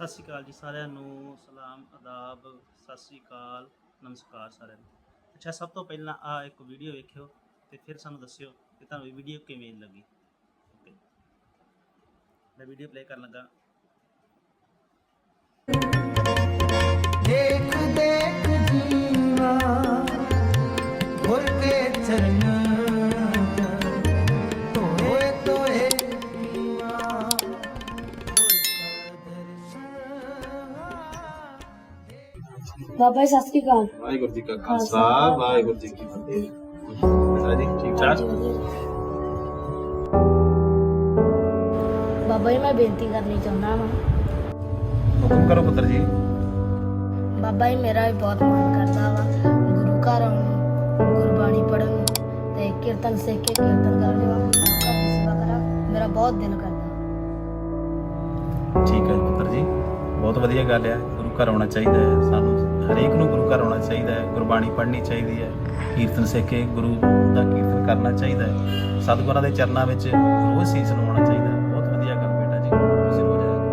ਸਤਿ ਸ਼੍ਰੀ ਅਕਾਲ ਜੀ ਸਾਰਿਆਂ ਨੂੰ, ਸਲਾਮ ਆਦਾਬ ਸਤਿ ਸ਼੍ਰੀ ਅਕਾਲ, ਨਮਸਕਾਰ ਸਾਰਿਆਂ ਨੂੰ। ਅੱਛਾ, ਸਭ ਤੋਂ ਪਹਿਲਾਂ ਆ ਇੱਕ ਵੀਡੀਓ ਵੇਖਿਓ ਤੇ ਫਿਰ ਸਾਨੂੰ ਦੱਸਿਓ ਕਿ ਤੁਹਾਨੂੰ ਇਹ ਵੀਡੀਓ ਕਿਵੇਂ ਲੱਗੀ। ਓਕੇ ਮੈਂ ਵੀਡੀਓ ਪਲੇ ਕਰਨ ਲੱਗਾ। ਬਾਬਾ ਜੀ ਸਤਿ ਸ੍ਰੀ ਅਕਾਲ। ਵਾਹਿਗੁਰੂ ਜੀ ਕਾ ਖਾਲਸਾ ਵਾਹਿਗੁਰੂ ਜੀ ਕੀ ਫਤਿਹ। ਬੇਟਾ ਜੀ ਠੀਕ ਠਾਕ? ਬਾਬਾ ਜੀ ਮੈਂ ਬੇਨਤੀ ਕਰਨੀ ਚਾਹੁੰਦਾ ਹਾਂ ਹੁਕਮ ਕਰੋ ਪੁੱਤਰ ਜੀ। ਬਾਬਾ ਜੀ ਮੇਰਾ ਵੀ ਬਹੁਤ ਮਨ ਕਰਦਾ ਵਾ। ਗੁਰੂ ਘਰ ਆਉਣ ਨੂੰ ਗੁਰਬਾਣੀ ਪੜ੍ਹਨ ਨੂੰ ਤੇ ਕੀਰਤਨ ਸਿੱਖ ਕੇ ਕੀਰਤਨ ਕਰਨ ਨੂੰ ਸੇਵਾ ਕਰਾਂ। ਮੇਰਾ ਬਹੁਤ ਦਿਲ ਕਰਦਾ। ਠੀਕ ਹੈ ਪੁੱਤਰ ਜੀ। ਬਹੁਤ ਵਧੀਆ ਗੱਲ ਹੈ। ਗੁਰੂ ਘਰ ਆਉਣਾ ਚਾਹੀਦਾ ਹੈ ਹਰੇਕ ਨੂੰ ਗੁਰੂ ਘਰ ਆਉਣਾ ਚਾਹੀਦਾ ਹੈ ਗੁਰਬਾਣੀ ਪੜ੍ਹਨੀ ਚਾਹੀਦੀ ਹੈ ਕੀਰਤਨ ਸਿੱਖ ਕੇ ਗੁਰੂ ਦਾ ਕੀਰਤਨ ਕਰਨਾ ਚਾਹੀਦਾ ਹੈ। ਸਤਿਗੁਰਾਂ ਦੇ ਚਰਨਾਂ ਵਿੱਚ ਰੋਜ਼ ਸੀਸ ਨਵਾਉਣਾ ਚਾਹੀਦਾ ਹੈ। ਬਹੁਤ ਵਧੀਆ ਗੱਲ ਬੇਟਾ ਜੀ ਤੁਸੀਂ ਰੋਜ਼ ਆਇਆ ਕਰੋ।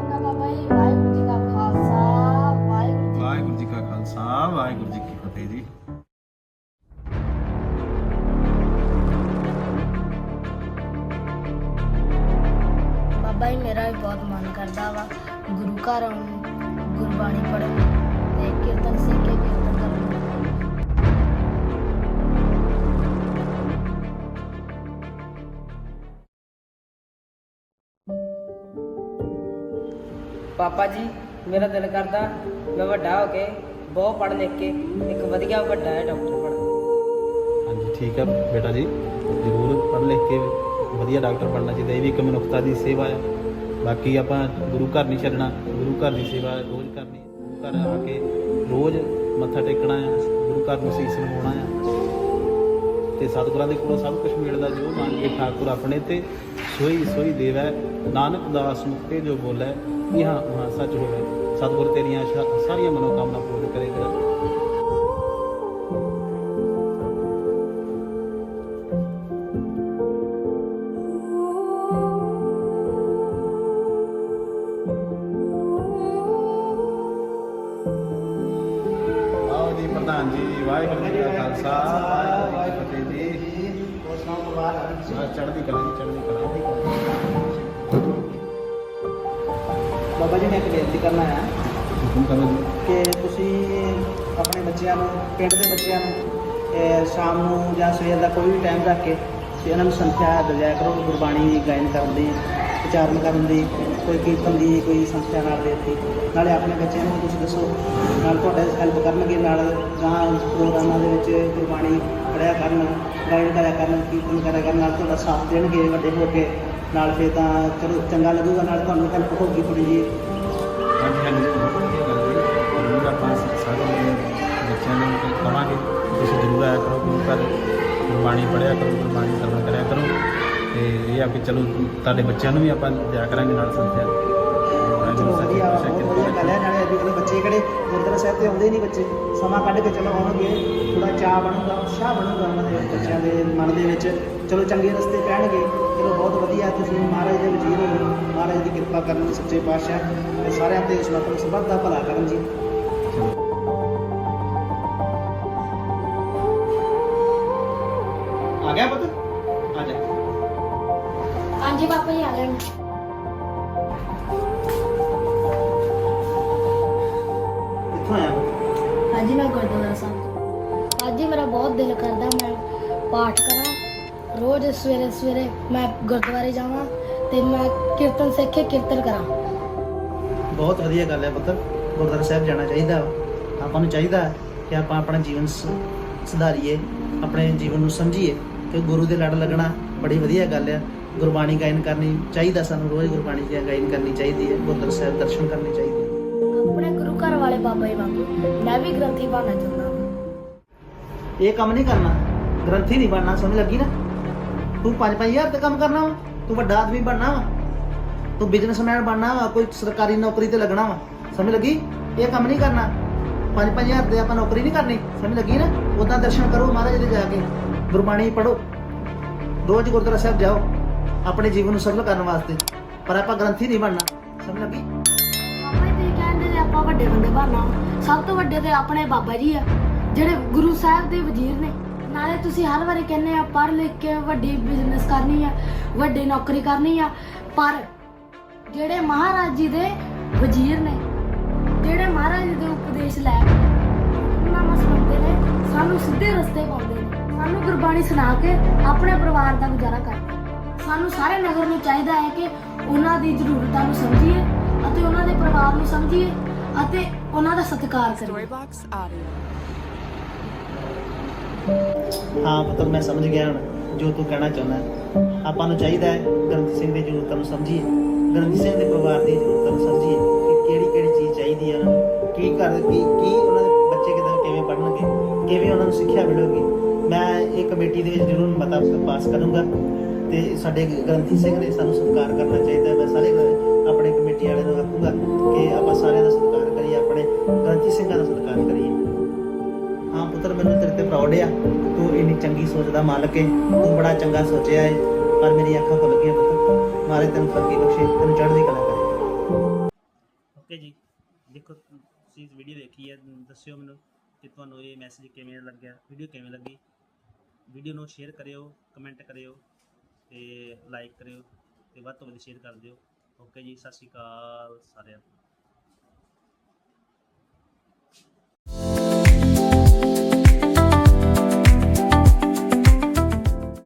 ਚੰਗਾ ਬਾਬਾ ਜੀ ਵਾਹਿਗੁਰੂ ਜੀ ਕਾ ਖਾਲਸਾ ਵਾਹਿਗੁਰੂ ਜੀ ਕਾ ਖਾਲਸਾ ਵਾਹਿਗੁਰੂ ਜੀ ਕੀ ਫਤਿਹ ਜੀ। ਬਾਬਾ ਜੀ ਮੇਰਾ ਵੀ ਬਹੁਤ ਮਨ ਕਰਦਾ ਵਾ ਗੁਰੂ ਘਰ ਆਉਣ ਗੁਰਬਾਣੀ ਪੜ੍ਹਨ ਕੀਰਤਨ ਸਿੱਖ ਕੇ ਕੀਰਤਨ ਕਰਨ ਪਾਪਾ ਜੀ ਮੇਰਾ ਦਿਲ ਕਰਦਾ ਮੈਂ ਵੱਡਾ ਹੋ ਕੇ ਬਹੁਤ ਪੜ੍ਹ ਲਿਖ ਕੇ ਇੱਕ ਵਧੀਆ ਵੱਡਾ ਹੈ ਡਾਕਟਰ ਬਣਾ। ਹਾਂਜੀ ਠੀਕ ਹੈ ਬੇਟਾ ਜੀ। ਜ਼ਰੂਰ ਪੜ੍ਹ ਲਿਖ ਕੇ ਵਧੀਆ ਡਾਕਟਰ ਬਣਨਾ ਚਾਹੀਦਾ। ਇਹ ਵੀ ਇੱਕ ਮਨੁੱਖਤਾ ਦੀ ਸੇਵਾ ਹੈ। ਬਾਕੀ ਆਪਾਂ ਗੁਰੂ ਘਰ ਨਹੀਂ ਛੱਡਣਾ। ਗੁਰੂ ਘਰ ਦੀ ਸੇਵਾ ਰੋਜ਼ ਕਰਨੀ ਹੈ। ਗੁਰੂ ਘਰ ਆ ਕੇ ਰੋਜ਼ ਮੱਥਾ ਟੇਕਣਾ ਆ, ਗੁਰੂ ਘਰ ਨੂੰ ਸੀਸ ਨਵਾਉਣਾ ਹੈ ਤੇ ਸਤਿਗੁਰਾਂ ਦੇ ਕੋਲੋਂ ਸਭ ਕੁਝ ਮਿਲਦਾ, ਜੋ ਮੰਨ ਕੇ ਠਾਕੁਰ ਆਪਣੇ ਤੇ ਸੋਈ ਸੋਈ ਦੇਵੈ। ਨਾਨਕ ਦਾਸ ਮੁਖਤੇ ਜੋ ਬੋਲੇ ਇਹ ਹਾਂ ਹਾਂ ਸੱਚ ਹੋਵੇ। ਸਤਿਗੁਰ ਤੇਰੀਆਂ ਸਾਰੀਆਂ ਮਨੋਕਾਮਨਾ ਪੂਰਨ ਕਰੇਗਾ ਆਓ ਜੀ ਵਾਹਿਗੁਰੂ ਜੀ ਕਾ ਖਾਲਸਾ ਵਾਹਿਗੁਰੂ ਜੀ ਕੀ ਫਤਿਹ ਜੀ। ਹੋਰ ਸੁਣਾਓ ਪਰਿਵਾਰ ਬਸ ਚੜ੍ਹਦੀ ਕਲਾ ਜੀ ਚੜ੍ਹਦੀ ਕਲਾ। ਬਾਬਾ ਜੀ ਨੇ ਇੱਕ ਬੇਨਤੀ ਕਰਨਾ ਹੈ ਹੁਕਮ ਕਰੋ ਜੀ। ਕਿ ਤੁਸੀਂ ਆਪਣੇ ਬੱਚਿਆਂ ਨੂੰ ਪਿੰਡ ਦੇ ਬੱਚਿਆਂ ਨੂੰ ਸ਼ਾਮ ਨੂੰ ਜਾਂ ਸਵੇਰ ਦਾ ਕੋਈ ਵੀ ਟਾਈਮ ਰੱਖ ਕੇ ਤੇ ਇਹਨਾਂ ਨੂੰ ਸੰਥਿਆ ਦਿਆ ਕਰੋ ਗੁਰਬਾਣੀ ਗਾਇਨ ਕਰਨ ਦੀ। ਉਚਾਰਨ ਕਰਨ ਦੀ, ਕੋਈ ਕੀਰਤਨ ਦੀ, ਕੋਈ ਸੰਸਥਾ ਨਾਲ ਦੇ ਦਿੱਤੀ ਨਾਲੇ ਆਪਣੇ ਬੱਚਿਆਂ ਨੂੰ ਤੁਸੀਂ ਦੱਸੋ, ਨਾਲ ਤੁਹਾਡੇ ਹੈਲਪ ਕਰਨਗੇ, ਨਾਲ ਜਾਂ ਪ੍ਰੋਗਰਾਮਾਂ ਦੇ ਵਿੱਚ ਗੁਰਬਾਣੀ ਪੜ੍ਹਿਆ ਕਰਨ ਗਾਈਡ ਕਰਿਆ ਕਰਨ, ਕੀਰਤਨ ਕਰਿਆ ਕਰਨ, ਨਾਲ ਤੁਹਾਡਾ ਸਾਥ ਦੇਣਗੇ ਵੱਡੇ ਹੋ ਕੇ। ਨਾਲ ਫਿਰ ਤਾਂ ਚਲੋ, ਚੰਗਾ ਲੱਗੂਗਾ, ਨਾਲ ਤੁਹਾਨੂੰ ਹੈਲਪ ਹੋਊਗੀ ਥੋੜੀ ਜੀ ਹਾਂਜੀ ਹਾਂਜੀ, ਜ਼ਰੂਰ ਆਪਾਂ ਸਾਰੇ ਬੱਚਿਆਂ ਨੂੰ ਕਹਾਂਗੇ, ਤੁਸੀਂ ਜ਼ਰੂਰ ਆਇਆ ਕਰੋ ਗੁਰੂ ਘਰ, ਗੁਰਬਾਣੀ ਪੜ੍ਹਿਆ ਕਰੋ, ਗੁਰਬਾਣੀ ਸਰਵਣ ਕਰਿਆ ਕਰੋ। ਤੇ ਇਹ ਆ ਕਿ ਚਲੋ ਤੁਹਾਡੇ ਬੱਚਿਆਂ ਨੂੰ ਵੀ ਆਪਾਂ ਦਿਆ ਕਰਾਂਗੇ ਨਾਲ ਸੰਥਿਆ ਚਲੋ ਵਧੀਆ ਵਾ, ਬਹੁਤ ਵਧੀਆ ਗੱਲ ਹੈ। ਨਾਲੇ ਅੱਜ ਕੱਲ੍ਹ ਬੱਚੇ ਕਿਹੜੇ ਗੁਰਦੁਆਰਾ ਸਾਹਿਬ ਤੇ ਆਉਂਦੇ ਨਹੀਂ ਬੱਚੇ। ਸਮਾਂ ਕੱਢ ਕੇ ਚਲੋ ਆਉਣਗੇ। ਥੋੜਾ ਚਾਹ ਬਣੂਗਾ ਉਤਸ਼ਾਹ ਬਣੂਗਾ ਉਹਨਾਂ ਦੇ ਬੱਚਿਆਂ ਦੇ ਮਨ ਦੇ ਵਿੱਚ। ਚਲੋ ਚੰਗੇ ਰਸਤੇ ਪੈਣਗੇ। ਚਲੋ ਬਹੁਤ ਵਧੀਆ ਤੁਸੀਂ ਮਹਾਰਾਜ ਦੇ ਵਜ਼ੀਰ ਹੋ ਮਹਾਰਾਜ ਦੀ ਕਿਰਪਾ ਕਰਨ ਸੱਚੇ ਪਾਤਸ਼ਾਹ। ਤੇ ਸਾਰਿਆਂ ਤੇ ਇਸ ਮਤਲਬ ਸਬਦ ਦਾ ਭਲਾ ਕਰਨ ਜੀ। ਹਾਂਜੀ ਬਾਬਾ ਜੀ ਆ ਗਏ ਕਿੱਥੋਂ ਆਇਆ ਹਾਂਜੀ ਮੈਂ ਗੁਰਦੁਆਰਾ ਸਾਹਿਬ ਤੋਂ। ਅੱਜ ਹੀ ਮੇਰਾ ਬਹੁਤ ਦਿਲ ਕਰਦਾ ਮੈਂ ਪਾਠ ਕਰਾਂ। ਰੋਜ਼ ਸਵੇਰੇ ਸਵੇਰੇ ਮੈਂ ਗੁਰਦੁਆਰੇ ਜਾਵਾਂ ਤੇ ਮੈਂ ਕੀਰਤਨ ਸਿੱਖ ਕੇ ਕੀਰਤਨ ਕਰਾਂ। ਬਹੁਤ ਵਧੀਆ ਗੱਲ ਹੈ ਪੁੱਤਰ। ਗੁਰਦੁਆਰਾ ਸਾਹਿਬ ਜਾਣਾ ਚਾਹੀਦਾ ਵਾ। ਆਪਾਂ ਨੂੰ ਚਾਹੀਦਾ ਹੈ ਕਿ ਆਪਾਂ ਆਪਣਾ ਜੀਵਨ ਸ- ਸੁਧਾਰੀਏ ਆਪਣੇ ਜੀਵਨ ਨੂੰ ਸਮਝੀਏ ਕਿ ਗੁਰੂ ਦੇ ਲੜ ਲੱਗਣਾ ਬੜੀ ਵਧੀਆ ਗੱਲ ਹੈ ਗੁਰਬਾਣੀ ਗਾਇਨ ਕਰਨੀ ਚਾਹੀਦਾ ਸਾਨੂੰ ਰੋਜ਼ ਗੁਰਬਾਣੀ ਦੀ ਗਾਇਨ ਕਰਨੀ ਚਾਹੀਦੀ ਹੈ ਗੁਰਦੁਆਰਾ ਸਾਹਿਬ ਦਰਸ਼ਨ ਕਰਨੇ ਚਾਹੀਦੇ ਆਪਣੇ ਗੁਰੂ ਘਰ ਵਾਲੇ ਬਾਬਾ ਜੀ ਵਾਂਗੂ ਮੈਂ ਵੀ ਗ੍ਰੰਥੀ ਬਣਨਾ ਚਾਹੁੰਦਾ ਇਹ ਕੰਮ ਨਹੀਂ ਕਰਨਾ ਗ੍ਰੰਥੀ ਨਹੀਂ ਬਣਨਾ ਸਮਝ ਲੱਗੀ ਨਾ? ਤੂੰ 5-5000 ਤੇ ਕੰਮ ਕਰਨਾ ਵਾ ਤੂੰ ਵੱਡਾ ਆਦਮੀ ਬਣਨਾ ਵਾ ਤੂੰ ਬਿਜ਼ਨਸਮੈਨ ਬਣਨਾ ਵਾ ਕੋਈ ਸਰਕਾਰੀ ਨੌਕਰੀ ਤੇ ਲੱਗਣਾ ਵਾ ਸਮਝ ਲੱਗੀ? ਇਹ ਕੰਮ ਨਹੀਂ ਕਰਨਾ 5-5000 ਤੇ ਆਪਾਂ ਨੌਕਰੀ ਨਹੀਂ ਕਰਨੀ ਸਮਝ ਲੱਗੀ ਨਾ? ਉਦਾਂ ਦਰਸ਼ਨ ਕਰੋ ਮਹਾਰਾਜ ਦੇ ਜਾ ਕੇ ਗੁਰਬਾਣੀ ਪੜੋ ਰੋਜ਼ ਗੁਰਦੁਆਰਾ ਸਾਹਿਬ ਜਾਓ। ਆਪਣੇ ਜੀਵਨ ਨੂੰ ਸਫਲ ਕਰਨ ਵਾਸਤੇ। ਪਰ ਆਪਾਂ ਗ੍ਰੰਥੀ ਨਹੀਂ ਬਣਨਾ। ਸਮਝ ਲੱਗੀ? ਕਹਿੰਦੇ ਨੇ ਆਪਾਂ ਵੱਡੇ ਬੰਦੇ ਬਣਨਾ। ਸਭ ਤੋਂ ਵੱਡੇ ਤੇ ਆਪਣੇ ਬਾਬਾ ਜੀ ਆ, ਜਿਹੜੇ ਗੁਰੂ ਸਾਹਿਬ ਦੇ ਵਜ਼ੀਰ ਨੇ। ਨਾਲੇ ਤੁਸੀਂ ਹਰ ਵਾਰੀ ਕਹਿੰਦੇ ਆ, ਪੜ੍ਹ ਲਿਖ ਕੇ ਵੱਡੀ ਬਿਜ਼ਨਸ ਕਰਨੀ ਆ, ਵੱਡੀ ਨੌਕਰੀ ਕਰਨੀ ਆ। ਪਰ ਜਿਹੜੇ ਮਹਾਰਾਜ ਜੀ ਦੇ ਵਜ਼ੀਰ ਨੇ, ਜਿਹੜੇ ਮਹਾਰਾਜ ਜੀ ਦੇ ਉਪਦੇਸ਼ ਲੈ ਕੇ ਨਾਮਾ ਸੁਣਦੇ ਨੇ, ਸਾਨੂੰ ਸਿੱਧੇ ਰਸਤੇ ਪਾਉਂਦੇ ਨੇ। ਸਾਨੂੰ ਗੁਰਬਾਣੀ ਸੁਣਾ ਕੇ ਆਪਣੇ ਪਰਿਵਾਰ ਸਾਨੂੰ ਸਾਰੇ ਨਗਰ ਨੂੰ ਚਾਹੀਦਾ ਹੈ ਕਿ ਉਹਨਾਂ ਦੀ ਜ਼ਰੂਰਤਾਂ ਨੂੰ ਸਮਝੀਏ ਅਤੇ ਉਹਨਾਂ ਦੇ ਪਰਿਵਾਰ ਨੂੰ ਸਮਝੀਏ ਅਤੇ ਉਹਨਾਂ ਦਾ ਸਤਿਕਾਰ ਕਰੀਏ. ਹਾਂ ਪੁੱਤਰ ਮੈਂ ਸਮਝ ਗਿਆ ਹੁਣ ਜੋ ਤੂੰ ਕਹਿਣਾ ਚਾਹੁੰਦਾ ਹੈ। ਆਪਾਂ ਨੂੰ ਚਾਹੀਦਾ ਹੈ ਗ੍ਰੰਥੀ ਸਿੰਘ ਦੀ ਜ਼ਰੂਰਤਾਂ ਨੂੰ ਸਮਝੀਏ ਗ੍ਰੰਥੀ ਸਿੰਘ ਦੇ ਪਰਿਵਾਰ ਦੀ ਜ਼ਰੂਰਤਾਂ ਨੂੰ ਸਮਝੀਏ ਕਿ ਕਿਹੜੀ ਕਿਹੜੀ ਚੀਜ਼ ਚਾਹੀਦੀ ਹੈ ਉਹਨਾਂ ਨੂੰ ਕੀ ਕਰ ਕੀ ਕੀ ਉਹਨਾਂ ਦੇ ਬੱਚੇ ਕਿਦਾਂ ਕਿਵੇਂ ਪੜ੍ਹਨਗੇ ਕਿਵੇਂ ਉਹਨਾਂ ਨੂੰ ਸਿੱਖਿਆ ਮਿਲੇਗੀ ਮੈਂ ਇਹ ਕਮੇਟੀ ਦੇ ਵਿੱਚ ਜ਼ਰੂਰ ਮਤਾ ਪਾਸ ਕਰੂੰਗਾ ਤੇ ਸਾਡੇ ਗ੍ਰੰਥੀ ਸਿੰਘ ਨੇ ਸਾਨੂੰ ਸਤਿਕਾਰ ਕਰਨਾ ਚਾਹੀਦਾ ਮੈਂ ਸਾਰੇ ਆਪਣੇ ਕਮੇਟੀ ਵਾਲਿਆਂ ਨੂੰ ਆਖੂਗਾ ਕਿ ਆਪਾਂ ਸਾਰਿਆਂ ਦਾ ਸਤਿਕਾਰ ਕਰੀਏ, ਆਪਣੇ ਗ੍ਰੰਥੀ ਸਿੰਘਾਂ ਦਾ ਸਤਿਕਾਰ ਕਰੀਏ। ਹਾਂ ਪੁੱਤਰ, ਮੈਨੂੰ ਤੇਰੇ ਤੇ ਪ੍ਰਾਊਡ ਆ। ਤੂੰ ਇੰਨੀ ਚੰਗੀ ਸੋਚ ਦਾ ਮਾਲਕ ਏ। ਤੂੰ ਬੜਾ ਚੰਗਾ ਸੋਚਿਆ ਹੈ ਪਰ ਮੇਰੀ ਅੱਖਾਂ ਖੁੱਲ ਗਈਆਂ ਪੁੱਤਰ। ਮਾਰੇ ਤੈਨੂੰ ਫਰਕੀ ਬਖਸ਼ੇ। ਤੈਨੂੰ ਚੜ੍ਹਦੀ ਕਲਾ ਕਰੇ। ਓਕੇ ਜੀ। ਦੇਖੋ, ਤੁਸੀਂ ਵੀਡੀਓ ਦੇਖੀ ਹੈ। ਦੱਸਿਓ ਮੈਨੂੰ ਕਿ ਤੁਹਾਨੂੰ ਇਹ ਮੈਸੇਜ ਕਿਵੇਂ ਲੱਗਿਆ? ਵੀਡੀਓ ਕਿਵੇਂ ਲੱਗੀ? ਵੀਡੀਓ ਨੂੰ ਸ਼ੇਅਰ ਕਰਿਓ ਕਮੈਂਟ ਕਰਿਓ। ਤੇ ਲਾਈਕ ਕਰਿਓ ਤੇ ਵੱਧ ਤੋਂ ਵੱਧ ਸ਼ੇਅਰ ਕਰ ਦਿਓ। ਓਕੇ ਜੀ, ਸਤਿ ਸ਼੍ਰੀ ਅਕਾਲ ਸਾਰਿਆਂ ਨੂੰ।